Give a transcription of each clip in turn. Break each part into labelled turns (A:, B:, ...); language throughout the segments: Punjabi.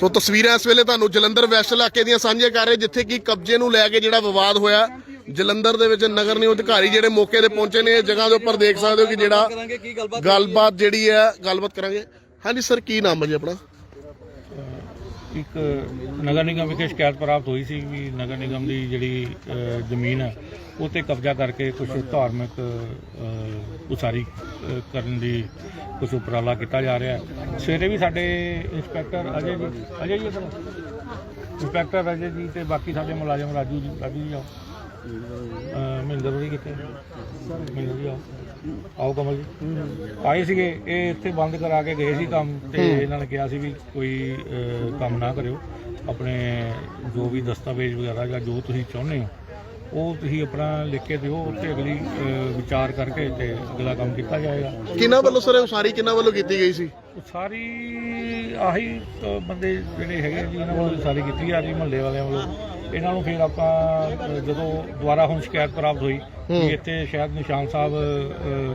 A: ਸੋ ਤਸਵੀਰਾਂ ਇਸ ਵੇਲੇ ਤੁਹਾਨੂੰ ਜਲੰਧਰ ਵੈਸਟ ਇਲਾਕੇ ਦੀਆਂ ਸਾਂਝੀਆਂ ਕਰ ਰਹੇ, ਜਿੱਥੇ ਕਿ ਕਬਜ਼ੇ ਨੂੰ ਲੈ ਕੇ ਜਿਹੜਾ ਵਿਵਾਦ ਹੋਇਆ, ਜਲੰਧਰ ਦੇ ਵਿੱਚ ਨਗਰ ਨਿਯਮ ਅਧਿਕਾਰੀ ਜਿਹੜੇ ਮੌਕੇ ਤੇ ਪਹੁੰਚੇ ਨੇ ਇਸ ਜਗ੍ਹਾ ਦੇ ਉੱਪਰ ਦੇਖ ਸਕਦੇ ਹੋ ਕਿ ਜਿਹੜਾ ਗੱਲਬਾਤ ਜਿਹੜੀ ਹੈ, ਗੱਲਬਾਤ ਕਰਾਂਗੇ। ਹਾਂਜੀ ਸਰ, ਕੀ ਨਾਮ ਹੈ ਜੀ ਆਪਣਾ?
B: ਇੱਕ ਨਗਰ ਨਿਗਮ ਵਿਖੇ ਸ਼ਿਕਾਇਤ ਪ੍ਰਾਪਤ ਹੋਈ ਸੀ ਵੀ ਨਗਰ ਨਿਗਮ ਦੀ ਜਿਹੜੀ ਜ਼ਮੀਨ ਹੈ, ਉਹ ਤੇ ਕਬਜ਼ਾ ਕਰਕੇ ਕੁਝ ਧਾਰਮਿਕ ਉਸਾਰੀ ਕਰਨ ਦੀ ਕੁਝ ਉਪਰਾਲਾ ਕੀਤਾ ਜਾ ਰਿਹਾ ਹੈ। ਸਵੇਰੇ ਵੀ ਸਾਡੇ ਇੰਸਪੈਕਟਰ ਅਜੇ ਜੀ ਅਜੇ ਜੀ ਇੱਧਰ। ਇੰਸਪੈਕਟਰ ਅਜੇ ਜੀ ਤੇ ਬਾਕੀ ਸਾਡੇ ਮੁਲਾਜ਼ਮ ਰਾਜੂ ਜੀ ਰਾਜੂ ਜੀ ਆਓ। ਮਹਿੰਦਰ ਜੀ ਕਿੱਥੇ? ਮਹਿੰਦਰ ਜੀ ਆਓ। ਆਓ ਕਮਲ ਜੀ। ਆਏ ਸੀਗੇ ਇਹ ਇੱਥੇ ਬੰਦ ਕਰਾ ਕੇ ਗਏ ਸੀ ਕੰਮ ਤੇ ਇਹਨਾਂ ਨੇ ਕਿਹਾ ਸੀ ਵੀ ਕੋਈ ਕੰਮ ਨਾ ਕਰਿਓ। ਆਪਣੇ ਜੋ ਵੀ ਦਸਤਾਵੇਜ਼ ਵਗੈਰਾ ਜਾਂ ਜੋ ਤੁਸੀਂ ਚਾਹੁੰਦੇ ਹੋ ਉਹ ਤੁਸੀਂ ਆਪਣਾ ਲਿਖ ਕੇ ਦਿਓ ਉੱਤੇ ਅਗਲੀ ਵਿਚਾਰ ਕਰਕੇ ਤੇ ਅਗਲਾ ਕੰਮ ਕੀਤਾ ਜਾਏਗਾ।
A: ਕਿਹਨਾਂ ਵੱਲੋਂ ਸਰ ਉਸਾਰੀ ਕਿਹਨਾਂ ਵੱਲੋਂ ਕੀਤੀ ਗਈ ਸੀ?
B: ਉਹ ਸਾਰੀ ਆਹੀ ਬੰਦੇ ਜਿਹੜੇ ਹੈਗੇ ਆ ਜੀ ਇਹਨਾਂ ਵੱਲੋਂ ਸਾਰੀ ਕੀਤੀ ਆ ਜੀ ਮਹੱਲੇ ਵਾਲਿਆਂ ਵੱਲੋਂ। ਇਹਨਾਂ ਨੂੰ ਫਿਰ ਆਪਾਂ ਜਦੋਂ ਦੁਬਾਰਾ ਹੁਣ ਸ਼ਿਕਾਇਤ ਪ੍ਰਾਪਤ ਹੋਈ ਕਿ ਇੱਥੇ ਸ਼ਾਇਦ ਨਿਸ਼ਾਨ ਸਾਹਿਬ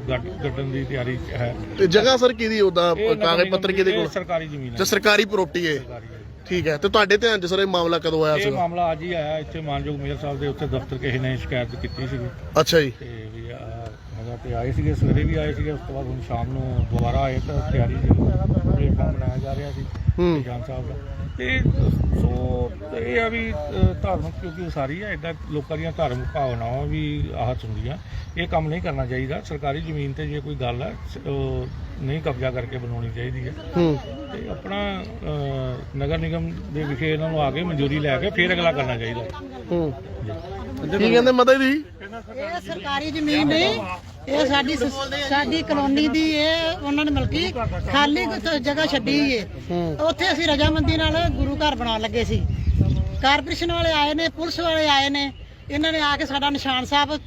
B: ਗੱਡ- ਗੱਡਣ ਦੀ ਤਿਆਰੀ ਹੈ।
A: ਤੇ ਜਗ੍ਹਾ ਸਰ ਕਿਹਦੀ ਉਹਦਾ
B: ਇਹ
A: ਕਾਗਜ਼ ਪੱਤਰ ਕਿਹਦੇ
B: ਇਹ
A: ਕੋਲ?
B: ਸਰਕਾਰੀ ਜ਼ਮੀਨ ਹੈ।
A: ਤੇ ਸਰਕਾਰੀ ਪ੍ਰਾਪਰਟੀ ਹੈ।
B: ਸਰਕਾਰੀ ਹੈ।
A: ਠੀਕ ਹੈ ਤੇ ਤੁਹਾਡੇ ਧਿਆਨ 'ਚ ਸਰ ਇਹ ਮਾਮਲਾ ਕਦੋਂ ਆਇਆ
B: ਇਹ ਮਾਮਲਾ ਅੱਜ ਹੀ ਆਇਆ ਇੱਥੇ ਮਾਨਯੋਗ ਮੇਅਰ ਸਾਹਿਬ ਦੇ ਉੱਤੇ ਦਫ਼ਤਰ ਕਿਸੇ ਨੇ ਸ਼ਿਕਾਇਤ ਕੀਤੀ ਸੀ
A: ਅੱਛਾ ਜੀ।
B: ਤੇ ਵੀ ਆਹ ਹੈਗਾ ਤੇ ਆਏ ਸੀਗੇ ਸਵੇਰੇ ਵੀ ਆਏ ਸੀਗੇ ਉਸ ਤੋਂ ਬਾਅਦ ਹੁਣ ਸ਼ਾਮ ਨੂੰ ਦੁਬਾਰਾ ਆਏ ਤਾਂ ਤਿਆਰੀ ਸੀ ਪਲੇਟਫਾਰਮ ਬਣਾਇਆ ਜਾ ਰਿਹਾ ਸੀ
A: ਹੂੰ।
B: ਨਿਸ਼ਾਨ ਸਾਹਿਬ ਦਾ। ਤੇ ਸੋ ਇਹ ਆ ਵੀ ਧਾਰਮਿਕ ਕਿਉਂਕਿ ਸਾਰੀ ਹੈ ਇਦਾਂ ਲੋਕਾਂ ਦੀਆਂ ਧਾਰਮਿਕ ਭਾਵਨਾਵਾਂ ਵੀ ਆਹਤ ਹੁੰਦੀਆਂ। ਇਹ ਕੰਮ ਨਹੀਂ ਕਰਨਾ ਚਾਹੀਦਾ। ਸਰਕਾਰੀ ਜ਼ਮੀਨ ਤੇ ਜੇ ਕੋਈ ਗੱਲ ਹੈ ਨਹੀਂ ਕਬਜ਼ਾ ਕਰਕੇ ਬਣਾਉਣੀ ਚਾਹੀਦੀ ਹੈ। ਤੇ ਆਪਣਾ ਨਗਰ ਨਿਗਮ ਦੇ ਵਿਖੇ ਇਹਨਾਂ ਨੂੰ ਆ ਕੇ ਮਨਜ਼ੂਰੀ ਲੈ ਕੇ ਫਿਰ ਅਗਲਾ ਕਰਨਾ ਚਾਹੀਦਾ।
A: ਹੂੰ। ਕੀ ਕਹਿੰਦੇ ਮਤਾ ਜੀ?
C: ਇਹ ਸਰਕਾਰੀ ਜ਼ਮੀਨ ਨਹੀਂ ਇਹ ਸਾਡੀ ਸ- ਸਾਡੀ ਕਲੋਨੀ ਦੀ ਇਹ ਉਹਨਾਂ ਨੇ ਮਲਕੀ ਖਾਲੀ ਕੁਛ ਜਗ੍ਹਾ ਛੱਡੀ ਏ। ਉੱਥੇ ਅਸੀਂ ਰਜਾਮੰਦੀ ਨਾਲ ਗੁਰੂ ਘਰ ਬਣਾਉਣ ਲੱਗੇ ਸੀ। ਕਾਰਪੋਰੇਸ਼ਨ ਵਾਲੇ ਆਏ ਨੇ ਪੁਲਿਸ ਵਾਲੇ ਆਏ ਨੇ। ਇਹਨਾਂ ਨੇ ਆ ਕੇ ਸਾਡਾ ਨਿਸ਼ਾਨ ਸਾਹਿਬ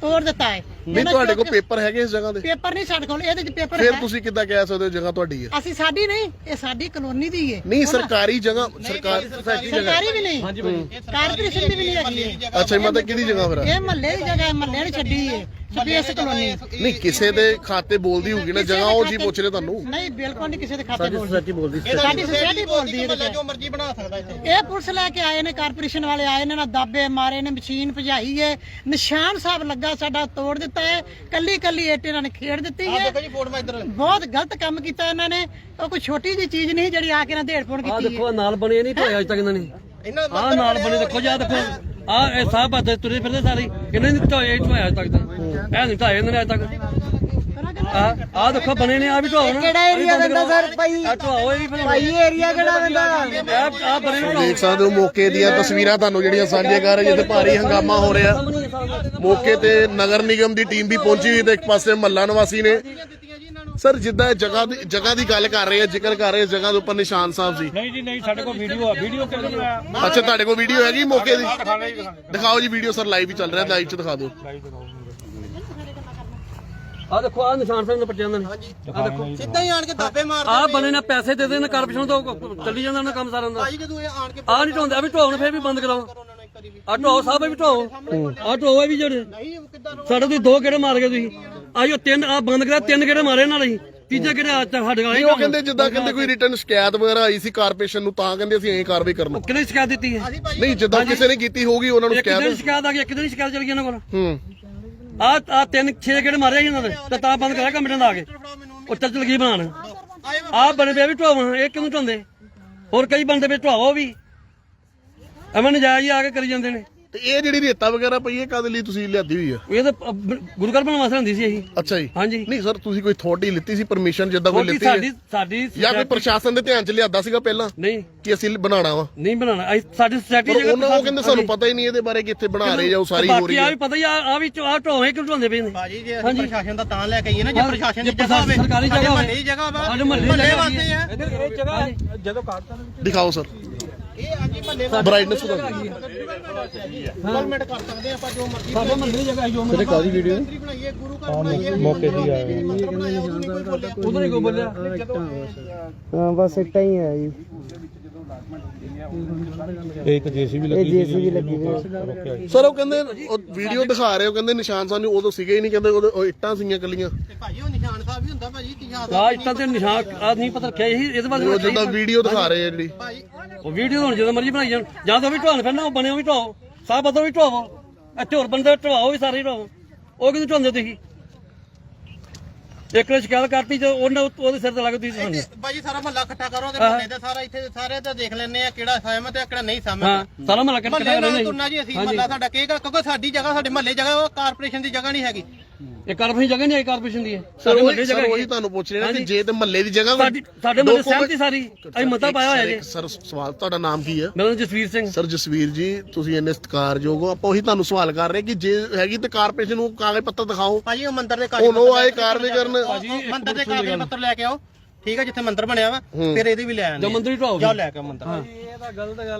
C: ਤੋੜ ਦਿੱਤਾ ਹੈ
A: ਨਹੀਂ ਤੁਹਾਡੇ ਕੋਲ ਪੇਪਰ ਹੈਗੇ ਇਸ ਜਗ੍ਹਾ ਦੇ?
C: ਪੇਪਰ ਨਹੀਂ ਸਾਡੇ ਕੋਲ ਇਹਦੇ ਚ ਪੇਪਰ
A: ਫਿਰ
C: ਹੈ।
A: ਤੁਸੀਂ ਕਿੱਦਾਂ ਕਹਿ ਸਕਦੇ ਹੋ ਜਗ੍ਹਾ ਤੁਹਾਡੀ ਹੈ?
C: ਅਸੀਂ ਸਾਡੀ ਨਹੀਂ ਇਹ ਸਾਡੀ ਕਲੋਨੀ ਦੀ ਏ।
A: ਨਹੀਂ ਸਰਕਾਰੀ ਜਗ੍ਹਾ ਸਰਕਾਰ ਸੋਸਾਇਟੀ ਜਗ੍ਹਾ।
C: ਸਰਕਾਰੀ ਵੀ ਨਹੀਂ। ਕਾਰਪੋਰੇਸ਼ਨ ਦੀ ਵੀ ਨਹੀਂ ਹੈਗੀ। ਏ।
A: ਅੱਛਾ ਜੀ ਮਤਲਬ ਕਿਹਦੀ ਜਗ੍ਹਾ ਫਿਰ? ਹੈ?
C: ਇਹ ਮਹੱਲੇ ਦੀ ਜਗ੍ਹਾ ਹੈ ਮਹੱਲੇ ਨੇ ਛੱਡੀ ਏ। ਸਪੇਸ ਕਲੋਨੀ
A: ਨਹੀਂ ਕਿਸੇ ਦੇ ਖਾਤੇ ਬੋਲਦੀ ਹੋਊਗੀ ਨਾ ਜਗ੍ਹਾ ਉਹ ਜੀ ਪੁੱਛ ਰਹੇ ਤੁਹਾਨੂੰ।
C: ਨਹੀਂ ਬਿਲਕੁਲ ਨਹੀਂ ਕਿਸੇ ਦੇ ਖਾਤੇ ਬੋਲਦੀ। ਸਾਡੀ ਬੋਲਦੀ ਸਾਡੀ ਸੋਸਾਇਟੀ ਬੋਲਦੀ ਹੈ ਇਹਦੇ ਜੋ ਮਰਜ਼ੀ ਬਣਾ ਸਕਦਾ ਇੱਥੇ। ਇਹ ਪੁਲਿਸ ਲੈ ਕੇ ਆਏ ਨੇ ਕਾਰਪੋਰੇਸ਼ਨ ਵਾਲੇ ਆਏ ਨੇ ਨਾ ਦਾਬੇ ਮਾਰੇ ਨੇ ਮਸ਼ੀਨ ਭਜਾਈ ਹੈ। ਨਿਸ਼ਾਨ ਸਾਹਿਬ ਲੱਗਾ ਸਾਡਾ ਤੋੜ ਦਿੱਤਾ ਹੈ। ਕੱਲੀ ਕੱਲੀ ਇੱਟ ਇਹਨਾਂ ਨੇ ਖੇੜ ਦਿੱਤੀ ਹੈ। ਬਹੁਤ ਗਲਤ ਕੰਮ ਕੀਤਾ ਇਹਨਾਂ ਨੇ। ਉਹ ਕੋਈ ਛੋਟੀ ਜੀ ਚੀਜ਼ ਨਹੀਂ ਜਿਹੜੀ ਆ ਕੇ ਨਾ ਢੇੜ ਪੁਣ
D: ਆ
C: ਕੀਤੀ ਹੈ
D: ਦੇਖੋ ਆਹ ਨਾਲ ਬਣੇ ਨਹੀਂ ਢਾਇਆ ਅਜ ਤੱਕ ਇਹਨਾਂ ਨੇ। ਆ ਨਾਲ ਬਣੇ ਦੇਖੋ ਜੀ ਆਹ ਦੇਖੋ। ਆ ਇਹ ਸਾਹਿਬ ਹੱਥ ਤੁਰੇ ਫਿਰਦੇ ਸਾਰੇ। ਇਹਨਾਂ ਨੇ ਢਾਇਆ ਢਾਇਆ ਅਜ ਤੱਕ ਇਹ ਨਹੀਂ ਇਹਨਾਂ ਨੇ ਅਜ ਤੱਕ। ਆ ਆ ਦੇਖੋ ਬਣੇ ਨੇ ਆ ਵੀ ਢਾਉਣ
E: ਕਿਹੜਾ ਏਰੀਆ ਦਿੰਦਾ ਸਰ? ਭਾਈ
D: ਆ ਢਾਓ ਇਹ ਵੀ ਬਣਾਓ।
E: ਭਾਈ ਏਰੀਆ ਕਿਹੜਾ ਦਿੰਦਾ
D: ਇਹ ਆ ਬਣੇ ਨੇ
A: ਦੇਖ ਸਕਦੇ ਹੋ ਮੌਕੇ ਦੀਆਂ ਤਸਵੀਰਾਂ ਤੁਹਾਨੂੰ ਜਿਹੜੀਆਂ ਸਾਂਝੀਆਂ ਕਰ ਰਹੇ ਜਿੱਥੇ ਭਾਰੀ ਹੰਗਾਮਾ ਹੋ ਰਿਹਾ। ਮੌਕੇ ਤੇ ਨਗਰ ਨਿਗਮ ਦੀ ਟੀਮ ਵੀ ਪਹੁੰਚੀ ਹੋਈ ਤੇ ਇੱਕ ਪਾਸੇ ਮਹੱਲਾ ਨਿਵਾਸੀ ਨੇ। ਸਰ ਜਿੱਦਾਂ ਇਹ ਜਗ੍ਹਾ ਦੀ ਜਗ੍ਹਾ ਦੀ ਗੱਲ ਕਰ ਰਹੇ ਆ ਜ਼ਿਕਰ ਕਰ ਰਹੇ ਆ, ਇਸ ਜਗ੍ਹਾ ਦੇ ਉੱਪਰ ਨਿਸ਼ਾਨ ਸਾਹਿਬ ਸੀ
B: ਨਹੀਂ ਜੀ ਨਹੀਂ ਸਾਡੇ ਕੋਲ ਵੀਡੀਓ ਆ। ਵੀਡੀਓ ਕਿਹਨੇ ਬਣਾਇਆ
A: ਅੱਛਾ ਤੁਹਾਡੇ ਕੋਲ ਵੀਡੀਓ ਹੈਗੀ ਮੌਕੇ ਦੀ? ਦਿਖਾਓ ਜੀ ਵੀਡੀਓ ਸਰ ਲਾਈਵ ਹੀ ਚੱਲ ਰਿਹਾ ਲਾਈਵ 'ਚ ਦਿਖਾ ਦਿਓ।
B: ਲਾਈਵ ਦਿਖਾਓ
D: ਆ ਦੇਖੋ ਆ ਨਿਸ਼ਾਨ ਸਾਹਿਬ ਨੇ ਪੱਟਿਆ ਇਹਨਾਂ ਨੇ। ਆ ਦੇਖੋ।
E: ਸਿੱਧਾ ਹੀ ਆਣ ਕੇ ਦਾਬੇ ਮਾਰ
D: ਆ ਬਣੇ ਨੇ ਪੈਸੇ ਦੇ ਦੇਣ ਕਾਰਪੋਰੇਸ਼ਨ ਤੋਂ ਚੱਲੀ ਜਾਂਦਾ ਉਹਨਾਂ ਕੰਮ ਸਾਰਿਆਂ ਦਾ
E: ਭਾਈ ਜਦੋਂ ਇਹ ਆਣ ਕੇ
D: ਆ ਨਹੀਂ ਆ ਵੀ ਢਾਉਣ ਫੇਰ ਵੀ ਬੰਦ ਕਰਾਓ। ਆ ਢਾਓ ਸਾਹਿਬ ਵੀ ਢਾਓ। ਆ ਢਾਓ ਇਹ ਵੀ ਜਿਹੜੇ।
E: ਨਹੀਂ ਕਿੱਦਾਂ
D: ਸਾਡੇ ਤੁਸੀਂ ਦੋ ਗੇੜੇ ਮਾਰ ਗਏ ਤੁਸੀਂ। ਆਜੋ ਤਿੰਨ ਆ ਬੰਦ ਕਰਾ ਤਿੰਨ ਗੇੜੇ ਮਾਰੇ ਨਾਲ ਅਸੀਂ। ਤੀਜਾ ਅੱਜ ਤੱਕ ਸਾਡੇ
A: ਨਹੀਂ
D: ਨਾਲ
A: ਉਹ ਕਹਿੰਦੇ ਜਿੱਦਾਂ ਕਹਿੰਦੇ ਕੋਈ ਰਿਟਰਨ ਸ਼ਿਕਾਇਤ ਵਗੈਰਾ ਆਈ ਸੀ ਕਾਰਪੋਰੇਸ਼ਨ ਨੂੰ ਤਾਂ ਕਹਿੰਦੇ ਅਸੀਂ ਐਂ ਕਾਰਵਾਈ ਕਰਨਾ।
D: ਕਿਹਨੇ ਸ਼ਿਕਾਇਤ ਦਿੱਤੀ ਹੈ?
A: ਨਹੀਂ ਜਿੱਦਾਂ ਕਿਸੇ ਨੇ ਕੀਤੀ ਹੋਊਗੀ ਉਹਨਾਂ ਨੂੰ
D: ਇੱਕ ਦਿਨ
A: ਸ਼ਿਕਾਇਤ
D: ਸ਼ਿਕਾਇਤ ਆ ਗਈ ਇੱਕ ਦਿਨ ਸ਼ਿਕਾਇਤ ਚਲ ਗਈ ਇਹਨਾਂ ਕੋਲ।
A: ਹੂੰ।
D: ਆ ਆ ਤਿੰਨ, ਛੇ ਗੇੜੇ ਮਾਰੇ ਸੀ ਇਹਨਾਂ ਦੇ, ਤੇ ਤਾਂ ਬੰਦ ਕਰਿਆ ਕੰਮ ਇਹਨਾਂ ਆ ਕੇ। ਉਹ ਚੱਲ ਚਲ ਗਈ ਬਣਾਣ ਆ ਬਣੇ ਪਿਆ ਵੀ ਢੋਵਾਂ ਇਹ ਕਿਉਂ ਢੋਂਦੇ ਹੋਰ ਕਈ ਬੰਦੇ ਵੀ ਢਵਾਓ ਵੀ। ਐਵੇਂ ਨਜਾਇਜ਼ ਹੀ ਆ ਕੇ ਕਰੀ ਜਾਂਦੇ ਨੇ।
A: ਤੇ ਇਹ ਜਿਹੜੀ ਰੇਤਾ ਵਗੈਰਾ ਪਈ ਹੈ ਕਦ ਲਈ ਤੁਸੀਂ ਲਿਆਦੀ ਹੋਈ ਆ?
D: ਇਹ ਤਾਂ ਬ- ਗੁਰੂ ਘਰ ਬਣਾਉਣ ਵਾਸਤੇ ਹੁੰਦੀ ਸੀ ਇਹੀ
A: ਅੱਛਾ ਜੀ।
D: ਹਾਂਜੀ।
A: ਨਹੀਂ ਸਰ ਤੁਸੀਂ ਕੋਈ ਅਥਾਰਟੀ ਲਿੱਤੀ ਸੀ ਪਰਮਿਸ਼ਨ ਜਿੱਦਾਂ ਕੋਈ ਲਿੱਤੀ ਹੈ
D: ਸਾਡੀ ਸਾਡੀ
A: ਜਾਂ ਕੋਈ ਪ੍ਰਸ਼ਾਸਨ ਦੇ ਧਿਆਨ ਚ ਲਿਆਦਾ ਸੀਗਾ ਪਹਿਲਾਂ?
D: ਨਹੀਂ।
A: ਕਿ ਅਸੀਂ ਬਣਾਉਣਾ ਵਾ?
D: ਨਹੀਂ ਬਣਾਉਣਾ। ਅਸੀਂ- ਸਾਡੀ ਸੋਸਾਇਟੀ
A: ਪਰ ਉਹਨਾਂ ਉਹ ਕਹਿੰਦੇ ਸਾਨੂੰ ਪਤਾ ਹੀ ਨਹੀਂ ਇਹਦੇ ਬਾਰੇ ਕਿੱਥੇ ਬਣਾ ਰਹੇ ਜਾਂ ਉਸਾਰੀ ਹੋ ਰਹੀ
D: ਬਾਕੀ ਆ
A: ਹੈ।
D: ਵੀ ਪਤਾ ਹੀ ਆ ਆ ਵੀ ਆ ਢੋਵੇਂ ਕਿਉਂ ਢੋਂਦੇ ਪਏ ਨੇ?
E: ਭਾਜੀ ਜੇ ਅਸੀਂ ਪ੍ਰਸ਼ਾਸਨ ਦਾ ਤਾਂ ਲੈ ਕੇ ਆਈਏ ਨਾ ਜੇ
D: ਹਾਂ,
E: ਪ੍ਰਸ਼ਾਸਨ
D: ਜੇ
E: ਦੀ ਜਗ੍ਹਾ ਹੋਵੇ
D: ਸਰਕਾਰੀ
E: ਸਾਡੇ
D: ਜਗ੍ਹਾ
E: ਮਹੱਲੇ ਦੀ ਜਗ੍ਹਾ ਵਾ
D: ਸਾਡੇ ਮਹੱਲੇ ਦੀ
E: ਮਹੱਲੇ
D: ਜਗ੍ਹਾ
E: ਵਾਸਤੇ ਆ
B: ਇਹ ਜਗ੍ਹਾ ਜਦੋਂ ਕਾਟਦਾ
A: ਦਿਖਾਓ ਸਰ।
E: ਇਹ ਹਾਂਜੀ ਮਹੱਲੇ
A: ਬ੍ਰਾਈਟਨੈਸ ਦਾ
E: ਡਿਵੈਲਪਮੈਂਟ ਕਰ ਸਕਦੇ ਆ ਆਪਾਂ ਜੋ ਮਰਜ਼ੀ
D: ਸਾਡੇ ਮਹੱਲੇ ਦੀ ਜਗ੍ਹਾ ਜੋ
E: ਤੇਰੇ ਕਾਦੀ ਵੀਡੀਓ ਬਣਾਈਏ ਗੁਰੂ ਘਰ ਬਣਾਈਏ
B: ਮੌਕੇ ਦੀ ਆ
D: ਉਧਰ ਹੀ ਕੋ ਬੋਲਿਆ?
F: ਹਾਂ ਬਸ ਇੱਟਾਂ ਹੀ ਹੈ ਜੀ।
B: ਇਹ ਇੱਕ ਜੀਸੀਬੀ ਲੱਗੀ ਜੀਸੀਬੀ ਲੱਗੀ
A: ਸਰ ਉਹ ਕਹਿੰਦੇ ਵੀਡੀਓ ਦਿਖਾ ਰਹੇ ਹੋ ਕਹਿੰਦੇ ਨਿਸ਼ਾਨ ਸਾਹਿਬ ਨੂੰ ਉਦੋਂ ਸੀਗੇ ਹੀ ਨਹੀਂ ਕਹਿੰਦੇ ਉਦੋਂ ਉਹ ਇੱਟਾਂ ਸੀਗੀਆਂ ਕੱਲੀਆਂ
E: ਤੇ ਭਾਜੀ ਉਹ ਨਿਸ਼ਾਨ ਸਾਹਿਬ ਵੀ ਹੁੰਦਾ ਭਾਜੀ ਨਿਸ਼ਾਨ
D: ਆ ਇੱਟਾਂ ਤੇ ਨਿਸ਼ਾਨ ਆ ਨਹੀਂ ਪਤਾ ਰੱਖਿਆ ਸੀ ਇਹਦੇ
A: ਉਹ
D: ਬਾਰੇ
A: ਜਿੱਦਾਂ ਵੀਡੀਓ ਦਿਖਾ ਰਹੇ ਆ ਜਿਹੜੀ
D: ਉਹ ਵੀਡੀਓ ਹੁਣ ਜਦੋਂ ਮਰਜ਼ੀ ਬਣਾਈ ਜਾਣ। ਜਾਂ ਤਾਂ ਉਹ ਵੀ ਢਵਾਉਣ ਪੈਣਾ ਉਹ ਬਣੇ ਉਹ ਵੀ ਢਵਾਓ ਸਾਹ ਬਦੋ ਵੀ ਢਵਾਓ ਇੱਥੇ ਹੋਰ ਬੰਦੇ ਢਵਾਓ ਵੀ ਸਾਰੇ ਢਵਾਓ ਉਹ ਕਿਉਂ ਢਵਾਉਂਦੇ ਤੁਸੀਂ? ਇੱਕ ਨੇ ਸ਼ਿਕਾਇਤ ਕਰਤੀ ਤੇ ਉਹਨਾਂ ਉਹਦੇ ਸਿਰ ਤੇ ਲੱਗ ਤੁਸੀਂ ਸਾਨੂੰ
E: ਤੇ ਭਾਜੀ ਸਾਰਾ ਮਹੱਲਾ ਇਕੱਠਾ ਕਰੋ ਤੇ ਮਹੱਲੇ ਦਾ ਸਾਰਾ ਇੱਥੇ ਸਾਰੇ ਤਾਂ ਦੇਖ ਲੈਣੇ ਆ ਕਿਹੜਾ ਸਹਿਮਤ ਹੈ ਕਿਹੜਾ ਨਹੀਂ
D: ਹਾਂ
E: ਸਹਿਮਤ
D: ਸਾਰਾ ਮਹੱਲਾ ਕੱਟ
E: ਮਹੱਲੇ ਨਾਲ ਤੁਰਨਾ ਜੀ ਅਸੀਂ ਮਹੱਲਾ ਸਾਡਾ ਕਹੇਗਾ ਕਿਉਂਕਿ ਸਾਡੀ ਜਗ੍ਹਾ ਸਾਡੇ ਮਹੱਲੇ ਜਗ੍ਹਾ ਉਹ ਕਾਰਪੋਰੇਸ਼ਨ ਦੀ ਜਗ੍ਹਾ ਨਹੀਂ ਹੈਗੀ।
D: ਇਹ ਕਾਰਪੋਰੇਸ਼ਨ ਜਗ੍ਹਾ ਨਹੀਂ ਆਈ ਕਾਰਪੋਰੇਸ਼ਨ ਦੀ ਹੈ
A: ਸਰ
D: ਸਾਡੇ
A: ਉਹੀ
D: ਮਹੱਲੇ
A: ਸਰ
D: ਜਗ੍ਹਾ
A: ਉਹੀ
D: ਹੈਗੀ ਹੈ।
A: ਤੁਹਾਨੂੰ ਪੁੱਛ ਰਿਹਾ ਕਿ ਜੇ ਤੇ ਮਹੱਲੇ ਦੀ ਜਗ੍ਹਾ
D: ਸਾਡੀ ਸਾਡੇ ਮਹੱਲੇ ਸਹਿਮਤੀ ਸਾਰੀ। ਅਸੀਂ ਮਤਾ ਪਾਇਆ ਹੋਇਆ ਜੀ।
A: ਸਰ ਸਵਾਲ ਤੁਹਾਡਾ ਨਾਮ ਕੀ ਹੈ?
D: ਮੇਰਾ ਨਾਮ ਜਸਵੀਰ ਸਿੰਘ।
A: ਸਰ ਜਸਵੀਰ ਜੀ ਤੁਸੀਂ ਇੰਨੇ ਸਤਿਕਾਰਯੋਗ ਹੋ। ਆਪਾਂ ਉਹੀ ਤੁਹਾਨੂੰ ਸਵਾਲ ਕਰ ਰਹੇ ਕਿ ਜੇ ਹੈਗੀ ਤੇ ਕਾਰਪੋਰੇਸ਼ਨ ਨੂੰ ਕਾਗਜ਼ ਪੱਤਰ ਦਿਖਾਓ।
E: ਭਾਜੀ ਉਹ ਮੰਦਿਰ ਦੇ
A: ਹੁਣ ਉਹ ਆਏ ਕਾਰਵਾਈ ਕਰਨ।
E: ਮੰਦਿਰ ਦੇ ਕਾਗਜ਼ ਪੱਤਰ ਲੈ ਕੇ ਆਓ। ਠੀਕ ਹੈ ਜਿੱਥੇ ਮੰਦਿਰ ਬਣਿਆ ਵਾ ਫਿਰ ਇਹਦੀ ਵੀ ਲੈ ਆਣੇ
D: ਜੋ ਮੰਦਰੀ ਢਵਾਓ
E: ਜਾਓ ਲੈ ਕੇ ਮੰਦਿਰ।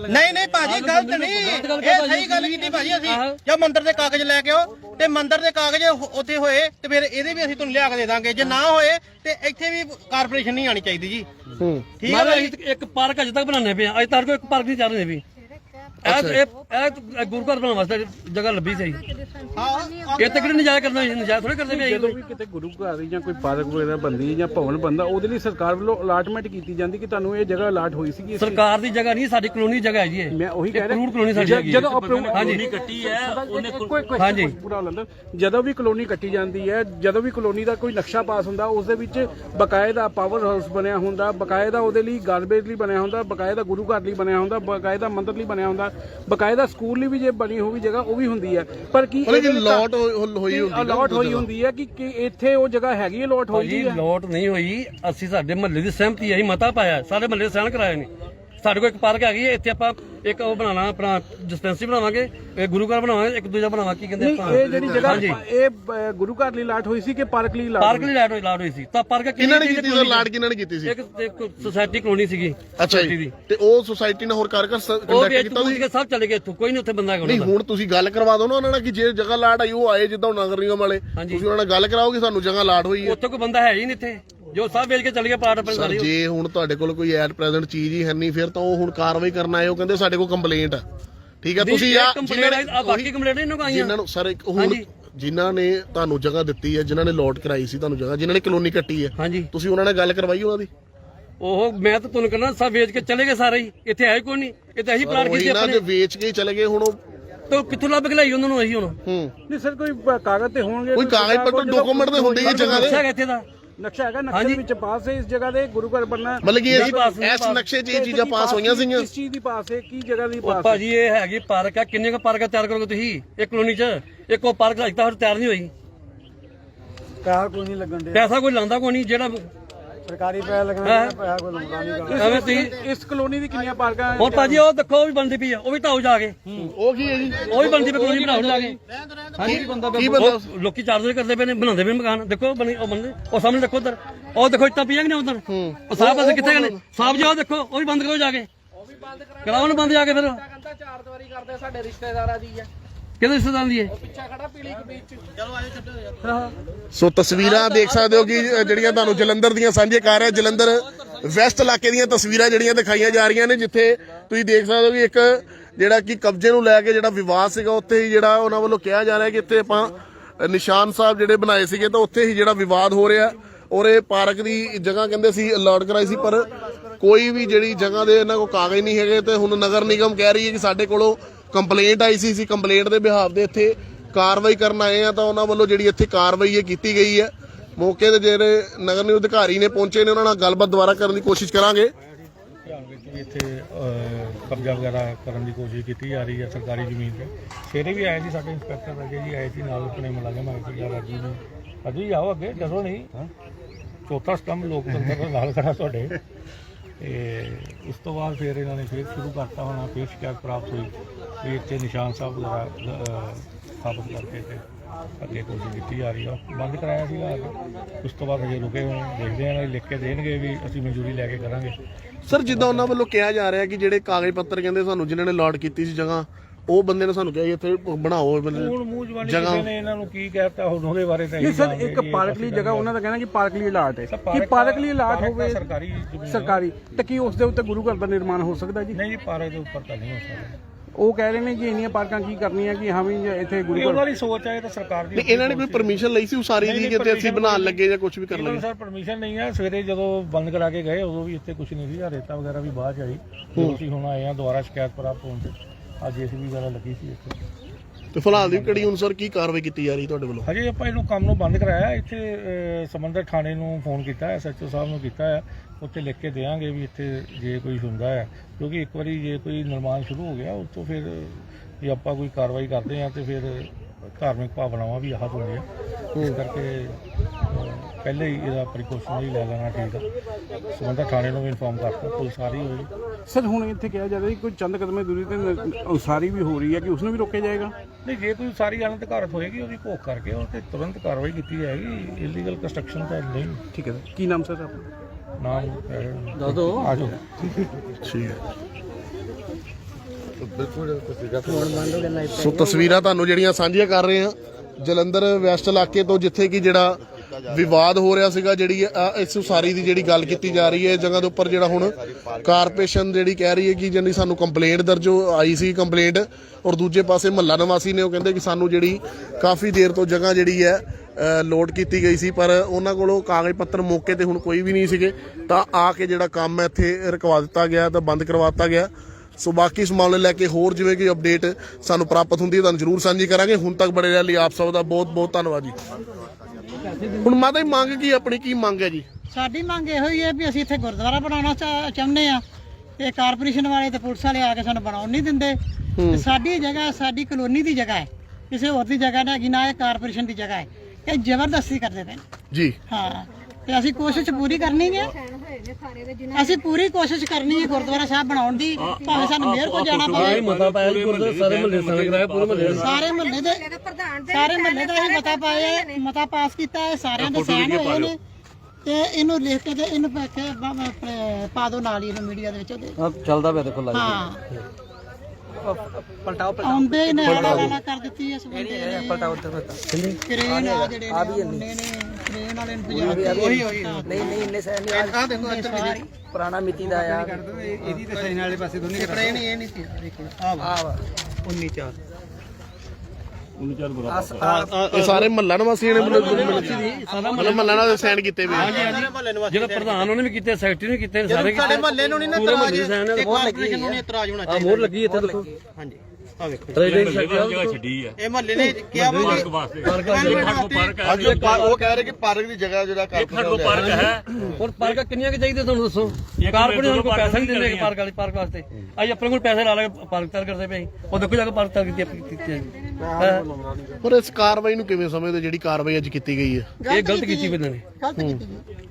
E: ਨਹੀਂ ਨਹੀਂ ਭਾਜੀ ਗਲਤ ਨਹੀਂ। ਇਹ ਸਹੀ ਗੱਲ ਕੀਤੀ ਭਾਜੀ ਅਸੀਂ। ਜਾਂ ਮੰਦਿਰ ਦੇ ਕਾਗਜ਼ ਲੈ ਕੇ ਆਓ ਤੇ ਮੰਦਿਰ ਦੇ ਕਾਗਜ਼ ਉੱਥੇ ਹੋਏ ਤੇ ਫਿਰ ਇਹਦੇ ਵੀ ਅਸੀਂ ਤੁਹਾਨੂੰ ਲਿਆ ਕੇ ਦੇ ਦਾਂਗੇ। ਜੇ ਨਾ ਹੋਏ ਤੇ ਇੱਥੇ ਵੀ ਕਾਰਪੋਰੇਸ਼ਨ ਨਹੀਂ ਆਣੀ ਚਾਹੀਦੀ ਜੀ। ਠੀਕ ਹੈ
D: ਇੱਕ ਪਾਰਕ ਅਜੇ ਤੱਕ ਬਣਾਉਂਦੇ ਪਏ ਆ। ਅਜੇ ਤੱਕ ਇੱਕ ਪਾਰਕ ਨਹੀਂ ਚੱਲ ਰਹੀ ਵੀ। ਇਹ ਇਹ ਇਹ ਗੁਰੂ ਘਰ ਬਣਾਉਣ ਵਾਸਤੇ ਜਗ੍ਹਾ ਲੱਭੀ ਸਹੀ।
E: ਹਾਂ
D: ਇਹ ਤੇ ਕਿਹੜੇ ਨਜਾਇਜ਼ ਕਰਨਾ ਨਜਾਇਜ਼ ਥੋੜੇ ਕਰਦੇ ਪਏ
F: ਜਦੋਂ ਵੀ ਕਿਤੇ ਗੁਰੂ ਘਰ ਜਾਂ ਕੋਈ ਪਾਰਕ ਵਗੈਰਾ ਬੰਦੀ ਜਾਂ ਭਵਨ ਬੰਦਾ ਉਹਦੇ ਲਈ ਸਰਕਾਰ ਵੱਲੋਂ ਅਲਾਟਮੈਂਟ ਕੀਤੀ ਜਾਂਦੀ ਕਿ ਤੁਹਾਨੂੰ ਇਹ ਜਗ੍ਹਾ ਅਲਾਟ ਹੋਈ ਸੀਗੀ
D: ਸਰਕਾਰ ਦੀ ਜਗ੍ਹਾ ਨਹੀਂ ਸਾਡੀ ਕਲੋਨੀ ਦੀ ਜਗ੍ਹਾ ਹੈ ਜੀ ਇਹ।
F: ਮੈਂ ਉਹੀ ਕਹਿ ਰਿਹਾ।
D: ਕਰੂੜ ਕਲੋਨੀ ਸਾਡੀ ਹੈਗੀ ਹੈ।
F: ਜਦੋਂ ਅਪਰੂਵ
D: ਹਾਂਜੀ।
F: ਕੱਟੀ ਹੈ ਉਹਨੇ ਕੋਈ
D: ਹਾਂਜੀ।
F: ਪੂਰਾ ਲੰਦਰ ਜਦੋਂ ਵੀ ਕਲੋਨੀ ਕੱਟੀ ਜਾਂਦੀ ਹੈ ਜਦੋਂ ਵੀ ਕਲੋਨੀ ਦਾ ਕੋਈ ਨਕਸ਼ਾ ਪਾਸ ਹੁੰਦਾ ਉਸ ਦੇ ਵਿੱਚ ਬਕਾਇਦਾ ਪਾਵਰ ਹਾਊਸ ਬਣਿਆ ਹੁੰਦਾ ਬਕਾਇਦਾ ਉਹਦੇ ਲਈ ਗਾਰਬੇਜ ਲਈ ਬਣਿਆ ਹੁੰਦਾ ਬਕਾਇਦਾ ਗੁਰੂ ਘਰ ਲਈ ਬਣਿਆ ਹੁੰਦਾ ਬਕਾਇਦਾ ਮੰਦਰ ਲਈ ਬਣਿਆ ਹੁੰਦਾ। ਬਕਾਇਦਾ ਸਕੂਲ ਲਈ ਵੀ ਜੇ ਬਣੀ ਹੋਈ ਜਗ੍ਹਾ ਉਹ ਵੀ ਹੁੰਦੀ ਹੈ। ਪਰ ਕੀ
A: ਕਿ ਲੋਟ ਹੋਈ ਹੋਈ ਹੁੰਦੀ
F: ਅਲਾਟ ਹੋਈ ਹੁੰਦੀ ਹੈ ਕਿ ਕਿ ਇੱਥੇ ਉਹ ਜਗ੍ਹਾ ਹੈਗੀ ਅਲਾਟ ਹੋਈ
D: ਜੀ
F: ਦੀ ਹੈ?
D: ਲੋਟ ਨਹੀਂ ਹੋਈ। ਅਸੀਂ ਸਾਡੇ ਮਹੱਲੇ ਦੀ ਸਹਿਮਤੀ ਹੈ ਅਸੀਂ ਮਤਾ ਪਾਇਆ। ਸਾਰੇ ਮਹੱਲੇ ਦੇ ਸਾਈਨ ਕਰਾਏ ਨੇ। ਸਾਡੇ ਕੋਲ ਇੱਕ ਪਾਰਕ ਹੈਗੀ ਹੈ ਇੱਥੇ ਆਪਾਂ ਇੱਕ ਉਹ ਬਣਾਉਣਾ ਆਪਣਾ ਡਿਸਪੈਂਸਰੀ ਬਣਾਵਾਂਗੇ ਇੱਕ ਗੁਰੂ ਘਰ ਬਣਾਵਾਂਗੇ ਇੱਕ ਦੂਜਾ ਬਣਾਵਾਂ ਕੀ ਕਹਿੰਦੇ ਆਪਾਂ?
F: ਇਹ ਜਿਹੜੀ ਜਗ੍ਹਾ
D: ਹਾਂਜੀ।
F: ਇਹ ਗੁਰੂ ਘਰ ਲਈ ਲਾਟ ਹੋਈ ਸੀ ਕਿ ਪਾਰਕ ਲਈ ਲਾਟ
D: ਪਾਰਕ ਲਈ ਲਾਟ ਹੋਈ ਲਾਟ ਹੋਈ ਸੀ। ਤਾਂ ਪਾਰਕ
A: ਕਿਹਨਾਂ ਨੇ ਕੀਤੀ ਸਰ ਲਾਟ ਕਿਹਨਾਂ ਨੇ ਕੀਤੀ ਸੀ?
D: ਇੱਕ ਇੱਕ ਸੁਸਾਇਟੀ ਕਲੋਨੀ ਸੀਗੀ
A: ਅੱਛਾ
D: society
A: ਜੀ
D: ਦੀ।
A: ਤੇ ਉਹ ਸੁਸਾਇਟੀ ਨੇ ਹੋਰ ਕਰ ਕਰ
D: ਉਹ ਵੀ
A: ਕੰਡਕਟ
D: ਇੱਥੋਂ
A: ਕੀਤਾ
D: ਪਹੁੰਚ
A: ਸੀ
D: ਕੇ ਸਭ ਚਲੇ ਗਏ ਇੱਥੋਂ ਕੋਈ ਨਹੀਂ ਉੱਥੇ ਬੰਦਾ
A: ਨਹੀਂ
D: ਦਾ।
A: ਹੁਣ ਤੁਸੀਂ ਗੱਲ ਕਰਵਾ ਦਿਓ ਨਾ ਉਹਨਾਂ ਨਾਲ ਕਿ ਜੇ ਜਗ੍ਹਾ ਲਾਟ ਆਈ ਉਹ ਆਏ ਜਿੱਦਾਂ ਹੁਣ ਨਗਰ ਨਿਗਮ ਵਾਲੇ।
D: ਹਾਂਜੀ।
A: ਤੁਸੀਂ ਉਹਨਾਂ ਨਾਲ ਗੱਲ ਕਰਾਓ ਕਿ ਸਾਨੂੰ ਜਗ੍ਹਾ ਲਾਟ ਹੋਈ ਹੈ।
D: ਉੱਥੇ ਕੋਈ ਬੰਦਾ ਹੈ ਹੀ ਨਹੀਂ ਇੱਥੇ। ਜੋ ਸਭ ਵੇਚ ਕੇ ਚਲੇ ਗਏ ਪਲਾਟ ਆਪਣੇ
A: ਸਰ
D: ਸਾਰੇ
A: ਜੇ ਹੁਣ ਤੁਹਾਡੇ ਕੋਲ ਕੋਈ ਐਟ ਪ੍ਰੈਜ਼ੈਂਟ ਚੀਜ਼ ਹੀ ਹੈ ਨਹੀਂ ਫਿਰ ਤਾਂ ਉਹ ਹੁਣ ਕਾਰਵਾਈ ਕਰਨ ਆਏ ਉਹ ਕਹਿੰਦੇ ਸਾਡੇ ਕੋਲ ਕੰਪਲੇਂਟ ਆ। ਠੀਕ ਹੈ ਤੁਸੀਂ ਆ
D: ਕੰਪਲੇਂਟ ਆ ਬਾਕੀ ਕੰਪਲੇਂਟ ਇਹਨਾਂ ਕੋ ਆਈਆਂ
A: ਜਿਨ੍ਹਾਂ ਨੂੰ ਸਰ ਇੱਕ ਹੁਣ
D: ਹਾਂਜੀ।
A: ਜਿਨ੍ਹਾਂ ਨੇ ਤੁਹਾਨੂੰ ਜਗ੍ਹਾ ਦਿੱਤੀ ਹੈ ਜਿਨ੍ਹਾਂ ਨੇ ਲੋਟ ਕਰਾਈ ਸੀ ਤੁਹਾਨੂੰ ਜਗ੍ਹਾ ਜਿਨ੍ਹਾਂ ਨੇ ਕਲੋਨੀ ਕੱਟੀ ਹੈ
D: ਹਾਂਜੀ।
A: ਤੁਸੀਂ ਉਹਨਾਂ ਨਾਲ ਗੱਲ ਕਰਵਾਈ ਉਹਨਾਂ ਦੀ?
D: ਉਹ ਮੈਂ ਤਾਂ ਤੁਹਾਨੂੰ ਕਹਿੰਦਾ ਸਭ ਵੇਚ ਕੇ ਚਲੇ ਗਏ ਸਾਰੇ ਹੀ। ਇੱਥੇ ਆਏ ਕੋਈ ਨਹੀਂ ਇੱਥੇ ਅਸੀਂ ਪਲਾਟ ਕੀਤੇ
A: ਨਾ
D: ਆਪਣੇ।
A: ਜੇ ਵੇਚ ਕੇ ਹੀ ਚਲੇ ਗਏ ਹੁਣ ਉਹ
D: ਤਾਂ ਕਿੱਥੋਂ ਲੱਭ ਕੇ ਲਈ ਉਹਨਾਂ ਨੂੰ ਅਸੀਂ ਹੁਣ?
A: ਹੂੰ।
F: ਨਹੀਂ ਸਰ ਕੋਈ ਕਾਗਜ਼ ਤੇ ਹੋਣਗੇ
A: ਕੋਈ ਕਾਗਜ਼ ਪੱਤਰ ਡਾਕੂਮੈਂਟ ਤੇ ਹੁੰਦੇ ਹੀ ਜਗ੍ਹਾ ਦੇ
D: ਇੱਥੇ ਦਾ
F: ਨਕਸ਼ਾ ਹੈਗਾ ਨਕਸ਼ੇ ਦੇ ਵਿੱਚ ਪਾਸ ਹੈ ਇਸ ਜਗ੍ਹਾ ਦੇ ਗੁਰੂ ਘਰ ਬਣਨਾ।
A: ਮਤਲਬ ਕਿ ਇਸ ਇਸ। ਨਕਸ਼ੇ 'ਚ ਇਹ ਚੀਜ਼ਾਂ ਪਾਸ ਹੋਈਆਂ ਸੀਗੀਆਂ?
F: ਕਿਸ ਚੀਜ਼ ਦੀ ਪਾਸ ਹੈ ਕੀ ਜਗ੍ਹਾ ਦੀ ਪਾਸ
D: ਭਾਜੀ ਇਹ ਹੈਗੀ ਪਾਰਕ ਆ ਕਿੰਨੇ ਕ ਪਾਰਕ ਤਿਆਰ ਕਰੋਗੇ ਤੁਸੀਂ? ਇੱਕ ਕਲੋਨੀ 'ਚ ਇੱਕ ਉਹ ਪਾਰਕ ਅਜੇ ਤੱਕ ਤਿਆਰ ਨਹੀਂ ਹੋਈ।
G: ਪੈਸਾ ਕੋਈ ਨਹੀਂ ਲੱਗਣ ਦੇ
D: ਪੈਸਾ ਕੋਈ ਲਾਂਦਾ ਕੋਈ ਨਹੀਂ ਜਿਹੜਾ
G: ਸਰਕਾਰੀ ਪੈਸਾ ਲੱਗਣਾ
D: ਹੈਂ?
G: ਪੈਸਾ ਕੋਈ ਲਾਉਂਦਾ ਨਹੀਂ
F: ਇਸ ਕਲੋਨੀ ਦੀ ਕਿੰਨੀਆਂ ਪਾਰਕਾਂ
D: ਹੁਣ ਭਾਜੀ ਉਹ ਦੇਖੋ ਉਹ ਵੀ ਬਣਦੀ ਪਈ ਆ ਉਹ ਵੀ ਢਾਓ ਜਾ ਕੇ।
A: ਉਹ ਕੀ ਹੈ ਜੀ?
D: ਉਹ ਵੀ ਬਣਦੀ ਪਈ ਕਲੋਨੀ ਬਣਾਓ ਜਾ ਕੇ
A: ਕੀ ਬੰਦਾ ਕੀ ਬੰਦਾ?
D: ਉਹ ਲੋਕੀ ਚਾਰਜ ਕਰਦੇ ਪਏ ਨੇ ਬਣਾਉਂਦੇ ਪਏ ਨੇ ਮਕਾਨ। ਦੇਖੋ ਬਣੀ ਉਹ ਬਣਦੇ ਉਹ ਸਾਹਮਣੇ ਦੇਖੋ ਉਧਰ। ਉਹ ਦੇਖੋ ਇੱਟਾਂ ਪਈਆਂ ਕਿ ਨਹੀਂ ਉਧਰ? ਉਹ ਸਾਹ ਪਾਸੇ ਕਿੱਥੇ ਗਏ ਨੇ? ਸਾਹਬ ਜਾਓ ਦੇਖੋ ਉਹ ਵੀ ਬੰਦ ਕਰੋ ਜਾ ਕੇ। ਕਰਾਓ। ਨਾ ਬੰਦ ਜਾ ਕੇ ਫਿਰ।
E: ਚਾਰ ਦਵਾਰੀ ਕਰਦੇ ਸਾਡੇ ਰਿਸ਼ਤੇਦਾਰਾਂ ਦੀ ਆ।
D: ਕਿਹਦੇ ਰਿਸ਼ਤੇਦਾਰ ਦੀ ਹੈ
E: ਪਿੱਛਾ ਖੜਾ ਪੀਲੀ ਕਮੀਜ਼ ਚ। ਚਲੋ ਆਜੋ ਛੱਡੋ
A: ਸੋ ਤਸਵੀਰਾਂ ਦੇਖ ਸਕਦੇ ਹੋ ਕਿ ਜਿਹੜੀਆਂ ਤੁਹਾਨੂੰ ਜਲੰਧਰ ਦੀਆਂ ਸਾਂਝੇ ਕਰ ਰਿਹਾ ਜਲੰਧਰ ਵੈਸਟ ਇਲਾਕੇ ਦੀਆਂ ਤਸਵੀਰਾਂ ਜਿਹੜੀਆਂ ਦਿਖਾਈਆਂ ਜਾ ਰਹੀਆਂ ਨੇ ਜਿੱਥੇ ਤੁਸੀਂ ਦੇਖ ਸਕਦੇ ਹੋ ਕਿ ਇੱਕ ਜਿਹੜਾ ਕਿ ਕਬਜ਼ੇ ਨੂੰ ਲੈ ਕੇ ਜਿਹੜਾ ਵਿਵਾਦ ਸੀਗਾ, ਉੱਥੇ ਹੀ ਜਿਹੜਾ ਉਹਨਾਂ ਵੱਲੋਂ ਕਿਹਾ ਜਾ ਰਿਹਾ ਕਿ ਇੱਥੇ ਆਪਾਂ ਨਿਸ਼ਾਨ ਸਾਹਿਬ ਜਿਹੜੇ ਬਣਾਏ ਸੀਗੇ, ਤਾਂ ਉੱਥੇ ਹੀ ਜਿਹੜਾ ਵਿਵਾਦ ਹੋ ਰਿਹਾ। ਔਰ ਇਹ ਪਾਰਕ ਦੀ ਜਗ੍ਹਾ ਕਹਿੰਦੇ ਸੀ, ਅਲਾਟ ਕਰਾਈ ਸੀ, ਪਰ ਕੋਈ ਵੀ ਜਿਹੜੀ ਜਗ੍ਹਾ ਦੇ ਇਹਨਾਂ ਕੋਲ ਕਾਗਜ਼ ਨਹੀਂ ਹੈਗੇ, ਤੇ ਹੁਣ ਨਗਰ ਨਿਗਮ ਕਹਿ ਰਹੀ ਹੈ ਕਿ ਸਾਡੇ ਕੋਲੋਂ ਕੰਪਲੇਂਟ ਆਈ ਸੀ ਸੀ ਕੰਪਲੇਂਟ ਦੇ ਬਿਹਾਵ ਦੇ ਇੱਥੇ ਕਾਰਵਾਈ ਕਰਨ ਆਏ ਆ ਤਾਂ ਉਹਨਾਂ ਵੱਲੋਂ ਜਿਹੜੀ ਇੱਥੇ ਕਾਰਵਾਈ ਇਹ ਕੀਤੀ ਗਈ ਹੈ। ਮੌਕੇ ਤੇ ਜਿਹੜੇ ਨਗਰ ਨਿਗਮ ਅਧਿਕਾਰੀ ਨੇ ਪਹੁੰਚੇ ਨੇ, ਉਹਨਾਂ ਨਾਲ ਗੱਲਬਾਤ ਦੁਬਾਰਾ ਕਰਨ ਦੀ ਕੋਸ਼ਿਸ਼ ਕਰਾਂਗੇ।
B: ਧਿਆਨ ਵਿੱਚ ਵੀ ਇੱਥੇ ਅਹ, ਕਬਜ਼ਾ ਵਗੈਰਾ ਕਰਨ ਦੀ ਕੋਸ਼ਿਸ਼ ਕੀਤੀ ਜਾ ਰਹੀ ਹੈ ਸਰਕਾਰੀ ਜ਼ਮੀਨ ਤੇ। ਸਵੇਰੇ ਵੀ ਆਏ ਸੀ ਸਾਡੇ ਇੰਸਪੈਕਟਰ ਅਜੇ ਜੀ ਆਏ ਸੀ ਨਾਲ ਆਪਣੇ ਮੁਲਾਜ਼ਮ ਆਏ ਸੀ ਰਾਜੂ ਜੀ ਜੀ ਆਓ ਅੱਗੇ ਜਦੋਂ ਨਹੀਂ। ਚੌਥਾ ਸਟੰਪ ਲੋਕਤੰਤਰ ਦਾ ਨਾਲ ਖੜਾ ਤੁਹਾਡੇ। ਤੇ ਉਸ ਤੋਂ ਬਾਅਦ ਫਿਰ ਇਹਨਾਂ ਨੇ ਫਿਰ ਸ਼ੁਰੂ ਕਰਤਾ ਹੋਣਾ ਫਿਰ ਸ਼ਿਕਾਇਤ ਪ੍ਰਾਪਤ ਹੋਈ। ਵੀ ਇੱਥੇ ਨਿਸ਼ਾਨ ਸਾਹਿਬ ਵਗੈਰਾ ਅਹ, ਸਥਾਪਿਤ ਕਰਕੇ ਤੇ ਅੱਗੇ ਕੋਸ਼ਿਸ਼ ਕੀਤੀ ਜਾ ਰਹੀ ਆ ਬੰਦ ਕਰਾਇਆ ਸੀਗਾ ਆ ਕੇ। ਉਸ ਤੋਂ ਬਾਅਦ ਹਜੇ ਰੁਕੇ ਹੋਏ ਹਾਂ। ਦੇਖਦੇ ਹਾਂ ਲਿਖ ਕੇ ਦੇਣਗੇ ਵੀ ਅਸੀਂ ਮਨਜ਼ੂਰੀ ਲੈ ਕੇ ਕਰਾਂਗੇ
A: ਸਰ ਜਿੱਦਾਂ ਉਹਨਾਂ ਵੱਲੋਂ ਕਿਹਾ ਜਾ ਰਿਹਾ ਕਿ ਜਿਹੜੇ ਕਾਗਜ਼ ਪੱਤਰ ਕਹਿੰਦੇ ਸਾਨੂੰ ਜਿਨ੍ਹਾਂ ਨੇ ਅਲਾਟ ਕੀਤੀ ਸੀ ਜਗ੍ਹਾ ਉਹ ਬੰਦੇ ਨੇ ਸਾਨੂੰ ਕਿਹਾ ਜੀ ਇੱਥੇ ਬਣਾਓ ਬੰਦੇ
B: ਹੁਣ ਮੂੰਹ ਜਵਾਨੀ ਕਿਸੇ ਨੇ ਇਹਨਾਂ ਨੂੰ ਕੀ ਕਹਿਤਾ ਹੁਣ ਉਹਦੇ ਬਾਰੇ ਤਾਂ
F: ਸਰ ਇੱਕ ਪਾਰਕ ਲਈ ਜਗ੍ਹਾ ਉਹਨਾਂ ਦਾ ਕਹਿਣਾ ਕਿ ਪਾਰਕ ਲਈ ਅਲਾਟ ਹੈ ਕਿ ਪਾਰਕ ਲਈ ਅਲਾਟ ਹੋਵੇ
B: ਸਰਕਾਰੀ ਜ਼ਮੀਨ।
F: ਸਰਕਾਰੀ ਤੇ ਕੀ ਉਸ ਦੇ ਉੱਤੇ ਗੁਰੂ ਘਰ ਦਾ ਨਿਰਮਾਣ ਹੋ ਸਕਦਾ ਜੀ
B: ਨਹੀਂ ਜੀ ਪਾਰਕ ਦੇ ਉੱਪਰ ਤਾਂ ਨਹੀਂ ਹੋ ਸਕਦਾ
F: ਉਹ ਕਹਿ ਰਹੇ ਨੇ ਕਿ ਇੰਨੀਆਂ ਪਾਰਕਾਂ ਕੀ ਕਰਨੀਆਂ ਕਿ ਹਾਂ ਵੀ ਇੱਥੇ
B: ਇਹ
F: ਗੁਰੂ
B: ਉਹਨਾਂ
F: ਘਰ
B: ਦੀ ਸੋਚ ਹੈ ਇਹ ਤਾਂ ਸਰਕਾਰ ਦੀ
A: ਨਹੀਂ ਇਹਨਾਂ ਨੇ ਕੋਈ ਪਰਮਿਸ਼ਨ ਲਈ ਸੀ ਉਸਾਰੀ ਦੀ
B: ਨਹੀਂ,
A: ਕਿ ਇੱਥੇ ਅਸੀਂ ਬਣਾਉਣ ਲੱਗੇ ਜਾਂ ਕੁਝ ਵੀ
B: ਨੂੰ
A: ਲੱਗੇ।
B: ਸਰ ਪਰਮਿਸ਼ਨ ਨਹੀਂ ਹੈ ਸਵੇਰੇ ਜਦੋਂ ਬੰਦ ਕਰਾ ਕੇ ਗਏ ਉਦੋਂ ਵੀ ਇੱਥੇ ਕੁਝ ਨਹੀਂ ਸੀ। ਰੇਤਾ ਵਗੈਰਾ ਵੀ ਬਾਅਦ ਚ ਆਈ। ਅਸੀਂ ਹੁਣ ਆਏ ਆ ਦੁਬਾਰਾ ਸ਼ਿਕਾਇਤ ਪ੍ਰਾਪਤ ਹੋਣ ਤੇ ਅੱਜ ਜੀਸੀਬੀ ਵਗੈਰਾ ਲੱਗੀ ਸੀ ਇੱਥੇ।
A: ਤੇ ਫਿਲਹਾਲ ਦੀ ਕੜੀ ਅਨੁਸਾਰ ਕੀ ਕਾਰਵਾਈ ਕੀਤੀ ਜਾ ਰਹੀ ਤੁਹਾਡੇ ਵੱਲੋਂ?
B: ਹਜੇ ਆਪਾਂ ਇਹਨੂੰ ਕੰਮ ਨੂੰ ਬੰਦ ਕਰਾਇਆ ਇੱਥੇ ਅਹ, ਥਾਣੇ ਨੂੰ ਫੋਨ ਕੀਤਾ ਹੈ ਐਸਐਚਓ ਸਾਹਿਬ ਨੂੰ ਕੀਤਾ ਹੈ ਉੱਥੇ ਲਿਖ ਕੇ ਦੇਵਾਂਗੇ ਵੀ ਇੱਥੇ ਜੇ ਕੋਈ ਹੁੰਦਾ ਹੈ ਕਿਉਂਕਿ ਇੱਕ ਵਾਰੀ ਜੇ ਕੋਈ ਨਿਰਮਾਣ ਸ਼ੁਰੂ ਹੋ ਗਿਆ ਉਸ ਤੋਂ ਫਿਰ ਜੇ ਆਪਾਂ ਕੋਈ ਕਾਰਵਾਈ ਕਰਦੇ ਹਾਂ ਤੇ ਫਿਰ ਧਾਰਮਿਕ ਭਾਵਨਾਵਾਂ ਵੀ ਆਹਤ ਹੁੰਦੀਆਂ। ਇਸ ਕਰਕੇ ਪਹਿਲੇ ਹੀ ਇਹਦਾ ਪ੍ਰੀਕਾਸ਼ਨ ਹੀ ਲੈ ਲੈਣਾ ਠੀਕ ਹੈ ਸਮੁੰਦਰ ਥਾਣੇ ਨੂੰ ਵੀ ਇਨਫੋਰਮ ਕਰਤਾ ਪੁਲਿਸ ਸਾਰੀ ਹੋਈ।
F: ਸਰ ਹੁਣ ਇੱਥੇ ਕਿਹਾ ਜਾ ਰਿਹਾ ਕਿ ਕੋਈ ਚੰਦ ਕਦਮੇ ਦੂਰੀ ਤੇ ਨ- ਉਸਾਰੀ ਵੀ ਹੋ ਰਹੀ ਹੈ ਕਿ ਉਸ ਨੂੰ ਵੀ ਰੋਕਿਆ ਜਾਏਗਾ?
B: ਨਹੀਂ ਜੇ ਕੋਈ ਸਾਰੀ ਅਨੰਤਕਾਰਤ ਹੋਏਗੀ ਉਹਦੀ ਭੋਗ ਕਰਕੇ ਉਹ ਤੇ ਤੁਰੰਤ ਕਾਰਵਾਈ ਕੀਤੀ ਜਾਏਗੀ। ਇਲੀਗਲ ਕੰਸਟਰਕਸ਼ਨ ਤਾਂ ਨਹੀਂ।
F: ਠੀਕ ਹੈ ਸਰ। ਕੀ ਨਾਮ ਸਰ ਆਪਣਾ?
B: ਨਾਮ ਦੱਸ ਦੋ
A: ਠੀਕ ਹੈ। ਸੋ ਤਸਵੀਰਾਂ ਤੁਹਾਨੂੰ ਜਿਹੜੀਆਂ ਸਾਂਝੀਆਂ ਕਰ ਰਹੇ ਹਾਂ ਜਲੰਧਰ ਵੈਸਟ ਇਲਾਕੇ ਤੋਂ ਜਿੱਥੇ ਕਿ ਜਿਹੜਾ ਵਿਵਾਦ ਹੋ ਰਿਹਾ ਸੀਗਾ ਜਿਹੜੀ ਇਸ ਉਸਾਰੀ ਦੀ ਜਿਹੜੀ ਗੱਲ ਕੀਤੀ ਜਾ ਰਹੀ ਹੈ ਜਗ੍ਹਾ ਦੇ ਉੱਪਰ ਜਿਹੜਾ ਹੁਣ ਕਾਰਪੋਰੇਸ਼ਨ ਜਿਹੜੀ ਕਹਿ ਰਹੀ ਹੈ ਕਿ ਜਿਹੜੀ ਸਾਨੂੰ ਕੰਪਲੇਂਟ ਦਰਜ ਆਈ ਸੀ ਕੰਪਲੇਂਟ ਔਰ ਦੂਜੇ ਪਾਸੇ ਮਹੱਲਾ ਨਿਵਾਸੀ ਨੇ ਉਹ ਕਹਿੰਦੇ ਕਿ ਸਾਨੂੰ ਜਿਹੜੀ ਕਾਫੀ ਦੇਰ ਤੋਂ ਜਗ੍ਹਾ ਜਿਹੜੀ ਹੈ ਲੋਡ ਕੀਤੀ ਗਈ ਸੀ, ਪਰ ਉਹਨਾਂ ਕੋਲੋਂ ਕਾਗਜ਼ ਪੱਤਰ ਮੌਕੇ ਤੇ ਹੁਣ ਕੋਈ ਵੀ ਨਹੀਂ ਸੀਗੇ। ਤਾਂ ਆ ਕੇ ਜਿਹੜਾ ਕੰਮ ਹੈ ਇੱਥੇ ਰਕਵਾ ਦਿੱਤਾ ਗਿਆ, ਤਾਂ ਬੰਦ ਕਰਵਾ ਦਿੱਤਾ ਗਿਆ। ਸੋ ਬਾਕੀ ਇਸ ਮਾਮਲੇ ਲੈ ਕੇ ਹੋਰ ਜਿਵੇਂ ਕਿ ਅਪਡੇਟ ਸਾਨੂੰ ਪ੍ਰਾਪਤ ਹੁੰਦੀ ਹੈ ਤੁਹਾਨੂੰ ਜ਼ਰੂਰ ਸਾਂਝੀ ਕਰਾਂਗੇ। ਹੁਣ ਤੱਕ ਬੜੇ ਰਹਿਣ ਲਈ ਆਪ ਸਭ ਦਾ ਬਹੁਤ ਬਹੁਤ ਧੰਨਵਾਦ ਜੀ। ਹੁਣ ਮਾਤਾ ਜੀ ਮੰਗ ਕੀ ਆਪਣੀ? ਕੀ ਮੰਗ ਹੈ ਜੀ?
C: ਸਾਡੀ ਮੰਗ ਇਹੋ ਹੀ ਹੈ ਵੀ ਅਸੀਂ ਇੱਥੇ ਗੁਰਦੁਆਰਾ ਬਣਾਉਣਾ ਚਾ- ਚਾਹੁੰਦੇ ਆ ਤੇ ਕਾਰਪੋਰੇਸ਼ਨ ਵਾਲੇ ਤੇ ਪੁਲਿਸ ਵਾਲੇ ਆ ਕੇ ਸਾਨੂੰ ਬਣਾਉਣ ਨਹੀਂ ਦਿੰਦੇ। ਤੇ ਸਾਡੀ ਜਗ੍ਹਾ ਸਾਡੀ ਕਲੋਨੀ ਦੀ ਜਗ੍ਹਾ ਹੈ। ਕਿਸੇ ਹੋਰ ਦੀ ਜਗ੍ਹਾ ਨਹੀਂ ਹੈਗੀ ਨਾ ਇਹ ਕਾਰਪੋਰੇਸ਼ਨ ਦੀ ਜਗ੍ਹਾ ਹੈ। ਇਹ ਜ਼ਬਰਦਸਤੀ ਕਰਦੇ ਪਏ ਨੇ।
A: ਜੀ।
C: ਹਾਂ। ਤੇ ਅਸੀਂ ਕੋਸ਼ਿਸ਼ ਪੂਰੀ ਕਰਨੀ ਹੈ ਅਸੀਂ ਪੂਰੀ ਕੋਸ਼ਿਸ਼ ਕਰਨੀ ਹੈ ਗੁਰਦੁਆਰਾ ਸਾਹਿਬ ਬਣਾਉਣ ਦੀ। ਭਾਵੇਂ ਸਾਨੂੰ ਮੇਅਰ ਕੋ ਜਾਣਾ ਪਵੇ।
D: ਮਤਾ ਪਾਇਆ ਜੀ ਗੁਰਦੁਆਰੇ ਸਾਰੇ ਮਹੱਲੇ ਸਾਰਾ ਕਰਾਇਆ ਪੂਰੇ ਮਹੱਲੇ
C: ਸਾਰੇ ਮਹੱਲੇ ਦੇ ਸਾਰੇ ਮਹੱਲੇ ਦਾ ਹੀ ਮਤਾ ਪਾਇਆ ਮਤਾ ਪਾਸ ਕੀਤਾ ਹੈ ਸਾਰਿਆਂ ਦੇ ਸਾਈਨ ਹੋਏ ਨੇ। ਤੇ ਇਹਨੂੰ ਲਿਖ ਕੇ ਤੇ ਇਹਨੂੰ ਪਾ ਕੇ ਪਾ ਦਿਓ ਨਾਲ ਹੀ ਇਹਨੂੰ ਮੀਡੀਆ ਦੇ ਵਿੱਚ ਉਹਦੇ।
D: ਚੱਲਦਾ ਪਿਆ ਦੇਖੋ ਲੱਗ
C: ਹਾਂ। ਪਲਟਾਓ ਆਉਂਦੇ ਨੇ ਆਲਾ ਕਰ ਦਿੱਤੀ ਇਸ ਬੰਦੇ ਨੇ। ਪਲਟਾਓ ਉੱਧਰ ਕਰੇਨ ਆ ਜਿਹੜੇ ਨੇ ਮੁੰਡੇ ਨੇ ਕਰੇਨ ਵਾਲੇ ਨੂੰ ਭਜਾ ਉਹੀ ਉਹੀ
H: ਨਹੀਂ ਨਹੀਂ ਇੰਨੇ ਸੈਨ ਨਹੀਂ
C: ਆ ਦੇਖੋ ਇੱਧਰ ਵੀ
H: ਪੁਰਾਣਾ ਮਿੱਟੀ ਦਾ ਆ
E: ਇਹਦੀ ਤੇ ਸਾਈਨ ਵਾਲੇ ਪਾਸੇ ਦੋਨੇ ਨਹੀਂ ਇਹ ਨਹੀਂ ਸੀ। ਆ ਵਾ 19 4
A: ਇਹ ਸਾਰੇ ਮਹੱਲਾ ਨਿਵਾਸੀਆਂ ਨੇ ਮਤਲਬ ਮਹੱਲਾ ਨਾਲ ਸਾਈਨ ਕੀਤੇ ਵੀ
D: ਜਿਹੜਾ ਪ੍ਰਧਾਨ ਉਹਨੇ ਵੀ ਕੀਤੇ ਸੈਕਟਰੀ ਨੇ ਕੀਤੇ ਸਾਰੇ
E: ਸਾਡੇ ਮਹੱਲੇ ਨੂੰ ਨਹੀਂ ਨਾ
D: ਪੂਰੇ
E: ਇਤਰਾਜ਼
D: ਮਹੱਲੇ ਸਾਈਨ
E: ਤੇ ਕਾਰਪੋਰੇਸ਼ਨ ਨੂੰ ਨਹੀਂ ਇਤਰਾਜ਼ ਹੋਣਾ
D: ਆ
E: ਚਾਹੀਦਾ।
D: ਮੋਹਰ ਲੱਗੀ ਇੱਥੇ ਦੇਖੋ।
E: ਹਾਂਜੀ। ਆ ਵੇਖੋ।
D: ਟ੍ਰੇਡਿੰਗ ਸੈਕਟਰੀ
E: ਇਹ ਮਹੱਲੇ ਨੇ ਕਿਹਾ ਵਾ ਕਿ
A: ਉਹ ਕਹਿ ਰਹੇ ਕਿ ਪਾਰਕ ਦੀ ਜਗ੍ਹਾ ਜਿਹੜਾ
D: ਹੋਰ ਪਾਰਕ ਕਿੰਨੀਆਂ ਕਿ ਚਾਹੀਦੇ ਤੁਹਾਨੂੰ ਦੱਸੋ? ਕਾਰਪੋਰੇਸ਼ਨ ਨੂੰ ਕੋਈ ਪੈਸਾ ਨਹੀਂ ਦਿੰਦੇ ਪਾਰਕ ਵਾਲੀ ਪਾਰਕ ਵਾਸਤੇ। ਅੱਜ ਆਪਣੇ ਕੋਲ ਪੈਸੇ ਲਾ ਲੈ ਪਾਰਕ ਤਿਆਰ ਕਰਦੇ ਪਏ। ਉਹ ਦੇਖੋ ਜਾ ਕੇ ਪਾਰਕ ਤਿਆਰ ਕੀਤੀ ਆਪਣੀ ਕੀਤੀ?
A: ਪਰ ਇਸ ਕਾਰਵਾਈ ਨੂੰ ਕਿਵੇਂ ਸਮਝਦੇ? ਜਿਹੜੀ ਕਾਰਵਾਈ ਅੱਜ ਕੀਤੀ ਗਈ ਹੈ।
D: ਇਹ ਗਲਤ ਕੀਤੀ ਬੰਦੇ ਨੇ।
C: ਗਲਤ ਕੀਤੀ